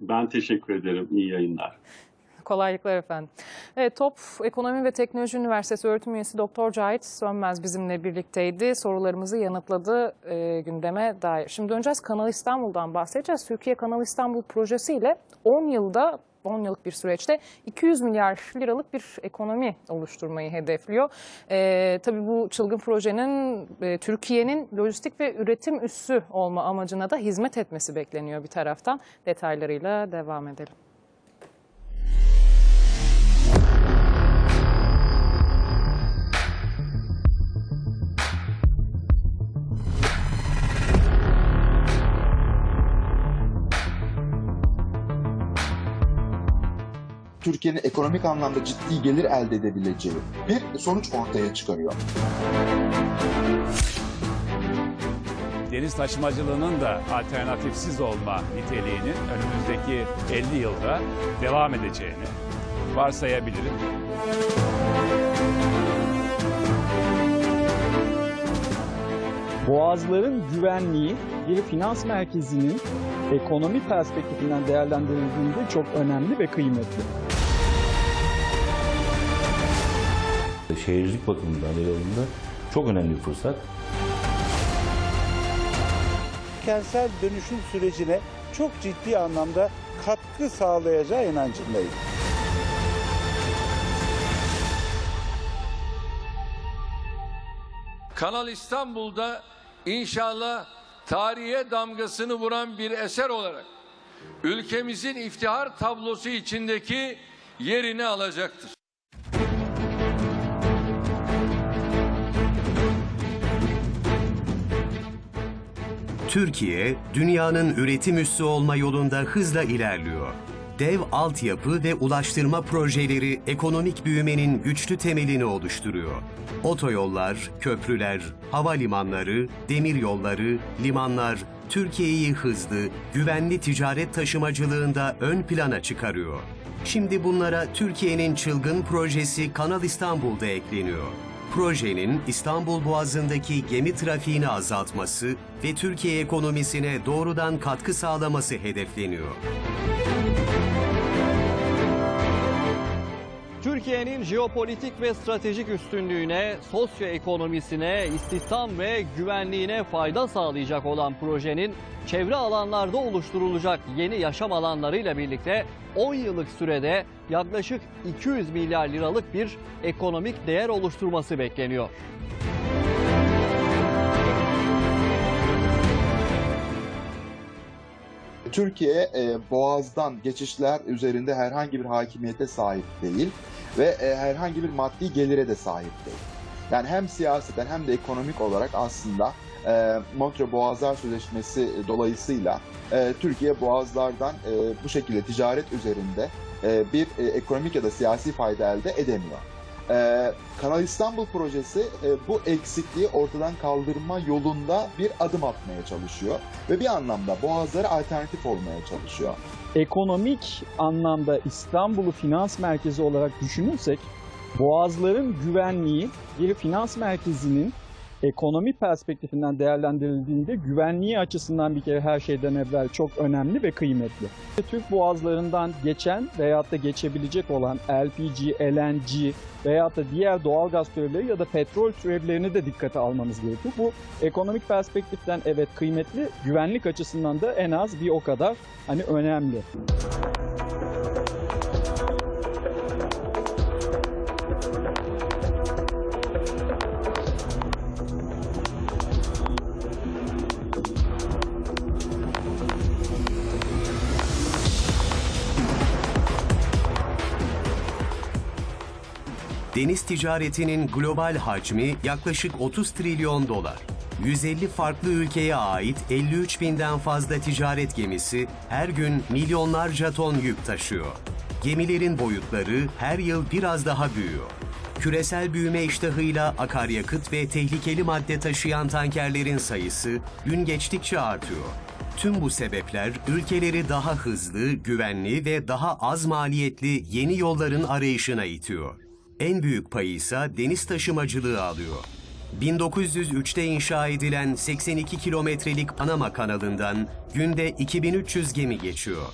Ben teşekkür ederim. İyi yayınlar. Kolaylıklar efendim. Evet, TOP Ekonomi ve Teknoloji Üniversitesi öğretim üyesi Doktor Cahit Sönmez bizimle birlikteydi. Sorularımızı yanıtladı e, gündeme dair. Şimdi döneceğiz Kanal İstanbul'dan bahsedeceğiz. Türkiye Kanal İstanbul projesiyle 10 yılda 10 yıllık bir süreçte 200 milyar liralık bir ekonomi oluşturmayı hedefliyor. E, tabii bu çılgın projenin e, Türkiye'nin lojistik ve üretim üssü olma amacına da hizmet etmesi bekleniyor bir taraftan. Detaylarıyla devam edelim. Türkiye'nin ekonomik anlamda ciddi gelir elde edebileceği bir sonuç ortaya çıkarıyor. deniz taşımacılığının da alternatifsiz olma niteliğinin önümüzdeki 50 yılda devam edeceğini varsayabilirim. Boğazların güvenliği bir finans merkezinin ekonomi perspektifinden değerlendirildiğinde çok önemli ve kıymetli. Şehircilik bakımından yolunda çok önemli bir fırsat. kentsel dönüşüm sürecine çok ciddi anlamda katkı sağlayacağı inancındayım. Kanal İstanbul'da inşallah tarihe damgasını vuran bir eser olarak ülkemizin iftihar tablosu içindeki yerini alacaktır. Türkiye, dünyanın üretim üssü olma yolunda hızla ilerliyor. Dev altyapı ve ulaştırma projeleri ekonomik büyümenin güçlü temelini oluşturuyor. Otoyollar, köprüler, havalimanları, demiryolları, limanlar Türkiye'yi hızlı, güvenli ticaret taşımacılığında ön plana çıkarıyor. Şimdi bunlara Türkiye'nin çılgın projesi Kanal İstanbul'da ekleniyor. Projenin İstanbul Boğazı'ndaki gemi trafiğini azaltması ve Türkiye ekonomisine doğrudan katkı sağlaması hedefleniyor. Türkiye'nin jeopolitik ve stratejik üstünlüğüne, sosyoekonomisine, istihdam ve güvenliğine fayda sağlayacak olan projenin çevre alanlarda oluşturulacak yeni yaşam alanlarıyla birlikte 10 yıllık sürede yaklaşık 200 milyar liralık bir ekonomik değer oluşturması bekleniyor. Türkiye e, Boğaz'dan geçişler üzerinde herhangi bir hakimiyete sahip değil ve e, herhangi bir maddi gelire de sahip değil. Yani hem siyaseten hem de ekonomik olarak aslında e, Montreux Boğazlar Sözleşmesi dolayısıyla e, Türkiye boğazlardan e, bu şekilde ticaret üzerinde e, bir e, ekonomik ya da siyasi fayda elde edemiyor. E, Kanal İstanbul projesi e, bu eksikliği ortadan kaldırma yolunda bir adım atmaya çalışıyor ve bir anlamda boğazlara alternatif olmaya çalışıyor. Ekonomik anlamda İstanbul'u finans merkezi olarak düşünürsek, boğazların güvenliği bir finans merkezinin ekonomi perspektifinden değerlendirildiğinde güvenliği açısından bir kere her şeyden evvel çok önemli ve kıymetli. Türk boğazlarından geçen veyahut da geçebilecek olan LPG, LNG veyahut da diğer doğalgaz türevleri ya da petrol türevlerini de dikkate almamız gerekiyor. Bu ekonomik perspektiften evet kıymetli, güvenlik açısından da en az bir o kadar hani önemli. Deniz ticaretinin global hacmi yaklaşık 30 trilyon dolar. 150 farklı ülkeye ait 53 binden fazla ticaret gemisi her gün milyonlarca ton yük taşıyor. Gemilerin boyutları her yıl biraz daha büyüyor. Küresel büyüme iştahıyla akaryakıt ve tehlikeli madde taşıyan tankerlerin sayısı gün geçtikçe artıyor. Tüm bu sebepler ülkeleri daha hızlı, güvenli ve daha az maliyetli yeni yolların arayışına itiyor. En büyük payı ise deniz taşımacılığı alıyor. 1903'te inşa edilen 82 kilometrelik Panama kanalından günde 2300 gemi geçiyor.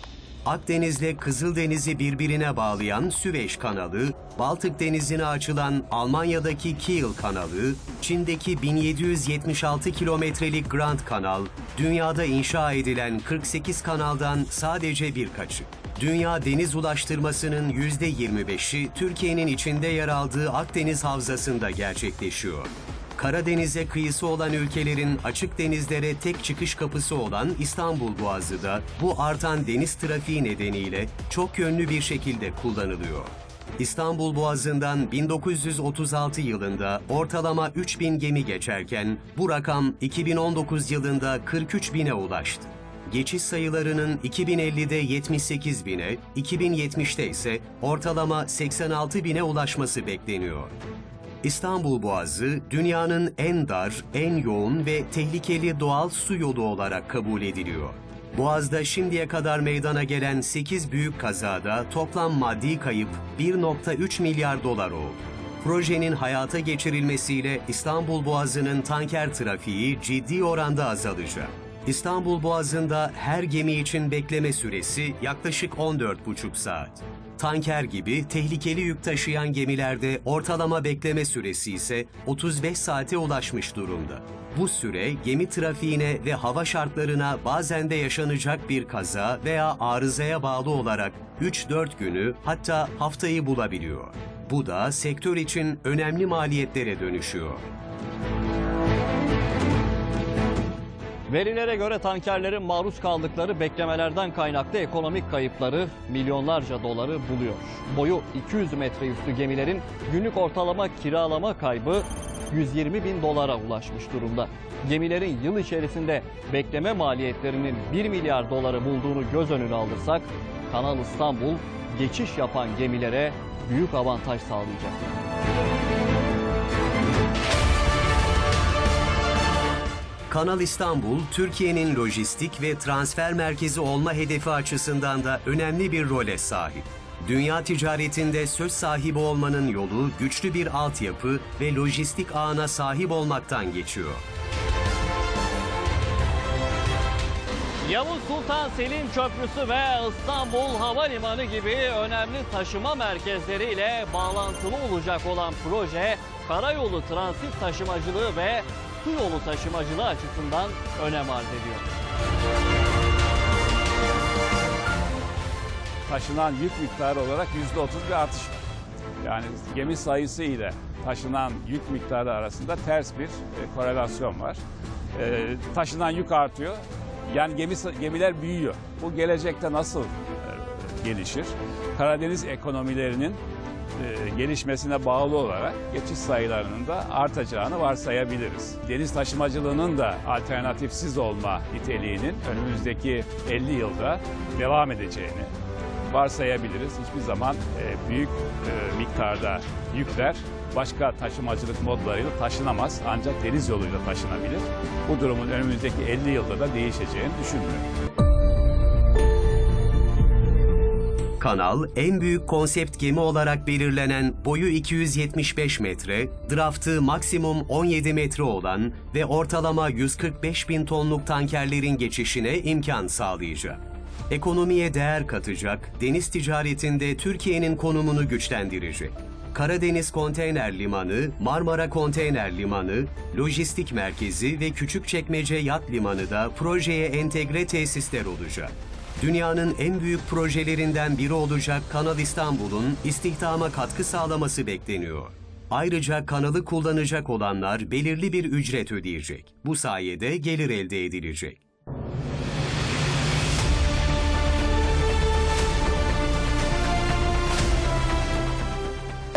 Akdeniz'le Kızıldeniz'i birbirine bağlayan Süveyş Kanalı, Baltık Denizi'ne açılan Almanya'daki Kiel Kanalı, Çin'deki 1776 kilometrelik Grand Kanal, dünyada inşa edilen 48 kanaldan sadece birkaçı. Dünya deniz ulaştırmasının %25'i Türkiye'nin içinde yer aldığı Akdeniz Havzası'nda gerçekleşiyor. Karadeniz'e kıyısı olan ülkelerin açık denizlere tek çıkış kapısı olan İstanbul Boğazı da bu artan deniz trafiği nedeniyle çok yönlü bir şekilde kullanılıyor. İstanbul Boğazı'ndan 1936 yılında ortalama 3000 gemi geçerken bu rakam 2019 yılında 43 bine ulaştı. Geçiş sayılarının 2050'de 78 bine, 2070'te ise ortalama 86 bine ulaşması bekleniyor. İstanbul Boğazı dünyanın en dar, en yoğun ve tehlikeli doğal su yolu olarak kabul ediliyor. Boğaz'da şimdiye kadar meydana gelen 8 büyük kazada toplam maddi kayıp 1.3 milyar dolar oldu. Projenin hayata geçirilmesiyle İstanbul Boğazı'nın tanker trafiği ciddi oranda azalacak. İstanbul Boğazı'nda her gemi için bekleme süresi yaklaşık 14,5 saat. Tanker gibi tehlikeli yük taşıyan gemilerde ortalama bekleme süresi ise 35 saate ulaşmış durumda. Bu süre gemi trafiğine ve hava şartlarına bazen de yaşanacak bir kaza veya arızaya bağlı olarak 3-4 günü hatta haftayı bulabiliyor. Bu da sektör için önemli maliyetlere dönüşüyor. Verilere göre tankerlerin maruz kaldıkları beklemelerden kaynaklı ekonomik kayıpları milyonlarca doları buluyor. Boyu 200 metre üstü gemilerin günlük ortalama kiralama kaybı 120 bin dolara ulaşmış durumda. Gemilerin yıl içerisinde bekleme maliyetlerinin 1 milyar doları bulduğunu göz önüne alırsak Kanal İstanbul geçiş yapan gemilere büyük avantaj sağlayacak. Kanal İstanbul, Türkiye'nin lojistik ve transfer merkezi olma hedefi açısından da önemli bir role sahip. Dünya ticaretinde söz sahibi olmanın yolu güçlü bir altyapı ve lojistik ağına sahip olmaktan geçiyor. Yavuz Sultan Selim Köprüsü ve İstanbul Havalimanı gibi önemli taşıma merkezleriyle bağlantılı olacak olan proje, karayolu transit taşımacılığı ve su yolu taşımacılığı açısından önem arz ediyor. taşınan yük miktarı olarak %30 bir artış. Yani gemi sayısı ile taşınan yük miktarı arasında ters bir e, korelasyon var. E, taşınan yük artıyor. Yani gemi gemiler büyüyor. Bu gelecekte nasıl e, gelişir? Karadeniz ekonomilerinin gelişmesine bağlı olarak geçiş sayılarının da artacağını varsayabiliriz. Deniz taşımacılığının da alternatifsiz olma niteliğinin önümüzdeki 50 yılda devam edeceğini varsayabiliriz. Hiçbir zaman e, büyük e, miktarda yükler başka taşımacılık modlarıyla taşınamaz ancak deniz yoluyla taşınabilir. Bu durumun önümüzdeki 50 yılda da değişeceğini düşünmüyorum. Kanal, en büyük konsept gemi olarak belirlenen boyu 275 metre, draftı maksimum 17 metre olan ve ortalama 145 bin tonluk tankerlerin geçişine imkan sağlayacak. Ekonomiye değer katacak, deniz ticaretinde Türkiye'nin konumunu güçlendirecek. Karadeniz Konteyner Limanı, Marmara Konteyner Limanı, Lojistik Merkezi ve Küçükçekmece Yat Limanı da projeye entegre tesisler olacak. Dünyanın en büyük projelerinden biri olacak Kanal İstanbul'un istihdama katkı sağlaması bekleniyor. Ayrıca kanalı kullanacak olanlar belirli bir ücret ödeyecek. Bu sayede gelir elde edilecek.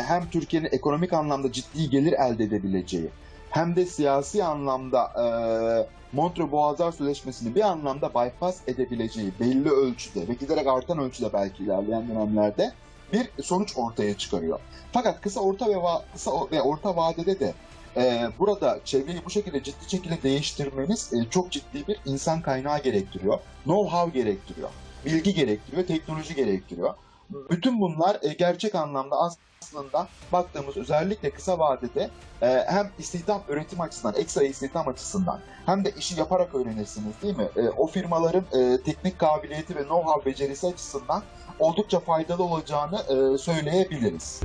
hem Türkiye'nin ekonomik anlamda ciddi gelir elde edebileceği hem de siyasi anlamda e, Montreux Boğazlar Sözleşmesi'ni bir anlamda bypass edebileceği belli ölçüde ve giderek artan ölçüde belki ilerleyen dönemlerde bir sonuç ortaya çıkarıyor. Fakat kısa orta ve va- kısa ve orta vadede de e, burada çevreyi bu şekilde ciddi şekilde değiştirmeniz e, çok ciddi bir insan kaynağı gerektiriyor. Know-how gerektiriyor. Bilgi gerektiriyor, teknoloji gerektiriyor. Bütün bunlar e, gerçek anlamda aslında baktığımız özellikle kısa vadede e, hem istihdam üretim açısından, ekstra istihdam açısından hem de işi yaparak öğrenirsiniz değil mi? E, o firmaların e, teknik kabiliyeti ve know-how becerisi açısından oldukça faydalı olacağını e, söyleyebiliriz.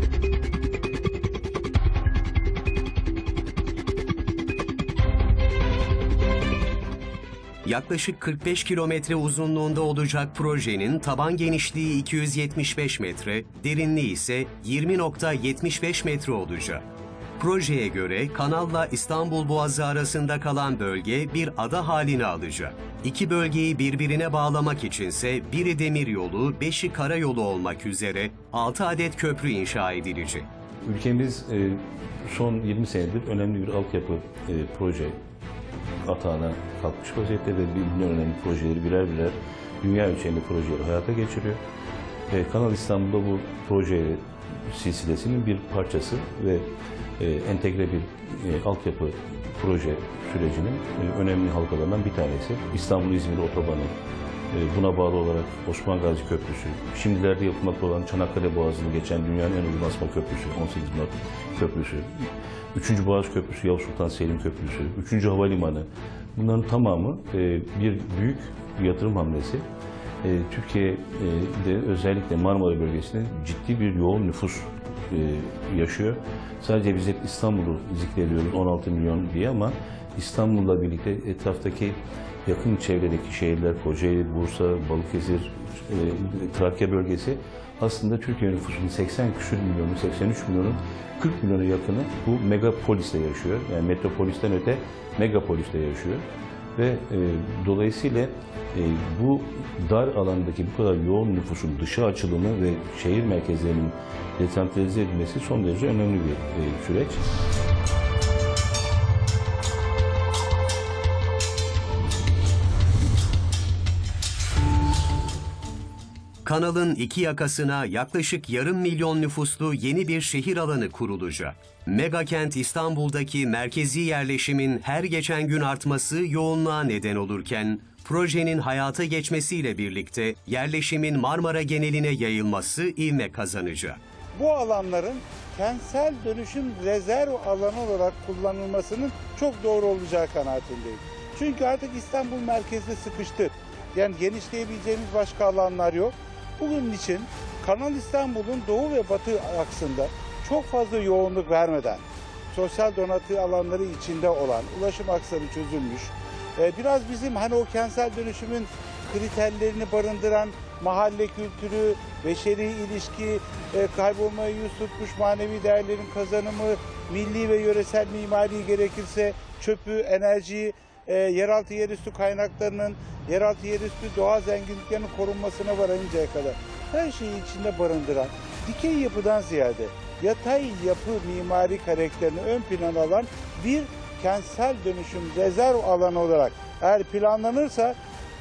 Yaklaşık 45 kilometre uzunluğunda olacak projenin taban genişliği 275 metre, derinliği ise 20.75 metre olacak. Projeye göre kanalla İstanbul Boğazı arasında kalan bölge bir ada halini alacak. İki bölgeyi birbirine bağlamak içinse biri demir yolu, beşi karayolu olmak üzere 6 adet köprü inşa edilecek. Ülkemiz e, son 20 senedir önemli bir altyapı e, proje atağına kalkmış vaziyette ve birbirinden önemli projeleri birer birer dünya ölçeğinde projeleri hayata geçiriyor. Ve Kanal İstanbul'da bu proje silsilesinin bir parçası ve e, entegre bir e, altyapı proje sürecinin e, önemli halkalarından bir tanesi. İstanbul-İzmir otobanı, e, buna bağlı olarak Osman Gazi Köprüsü, şimdilerde yapılmakta olan Çanakkale Boğazı'nı geçen dünyanın en uzun asma köprüsü, 18 Mart Köprüsü, 3. Boğaz Köprüsü, Yavuz Sultan Selim Köprüsü, 3. Havalimanı. Bunların tamamı e, bir büyük yatırım hamlesi. E, Türkiye'de özellikle Marmara bölgesinde ciddi bir yoğun nüfus e, yaşıyor. Sadece biz hep İstanbul'u zikrediyoruz 16 milyon diye ama İstanbul'la birlikte etraftaki yakın çevredeki şehirler Kocaeli, Bursa, Balıkesir, e, Trakya bölgesi aslında Türkiye nüfusunun 80 küsür milyonu, 83 milyonun 40 milyona yakını bu megapoliste yaşıyor. Yani metropolisten öte megapoliste yaşıyor. Ve e, dolayısıyla e, bu dar alandaki bu kadar yoğun nüfusun dışa açılımı ve şehir merkezlerinin desentralize edilmesi son derece önemli bir e, süreç. Kanalın iki yakasına yaklaşık yarım milyon nüfuslu yeni bir şehir alanı kurulacak. Megakent İstanbul'daki merkezi yerleşimin her geçen gün artması yoğunluğa neden olurken, projenin hayata geçmesiyle birlikte yerleşimin Marmara geneline yayılması ivme kazanacak. Bu alanların kentsel dönüşüm rezerv alanı olarak kullanılmasının çok doğru olacağı kanaatindeyim. Çünkü artık İstanbul merkezde sıkıştı. Yani genişleyebileceğimiz başka alanlar yok. Bugün için Kanal İstanbul'un doğu ve batı aksında çok fazla yoğunluk vermeden sosyal donatı alanları içinde olan ulaşım aksları çözülmüş. Biraz bizim hani o kentsel dönüşümün kriterlerini barındıran mahalle kültürü, beşeri ilişki, e, kaybolmaya yüz tutmuş manevi değerlerin kazanımı, milli ve yöresel mimari gerekirse çöpü, enerjiyi, e, yeraltı yerüstü kaynaklarının, yeraltı yerüstü doğa zenginliklerinin korunmasına varıncaya kadar her şeyi içinde barındıran, dikey yapıdan ziyade yatay yapı mimari karakterini ön plana alan bir kentsel dönüşüm rezerv alanı olarak eğer planlanırsa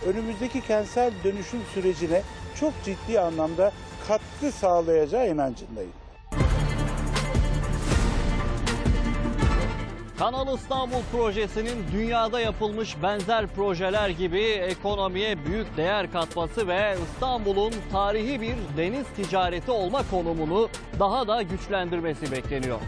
önümüzdeki kentsel dönüşüm sürecine çok ciddi anlamda katkı sağlayacağı inancındayım. Kanal İstanbul projesinin dünyada yapılmış benzer projeler gibi ekonomiye büyük değer katması ve İstanbul'un tarihi bir deniz ticareti olma konumunu daha da güçlendirmesi bekleniyor.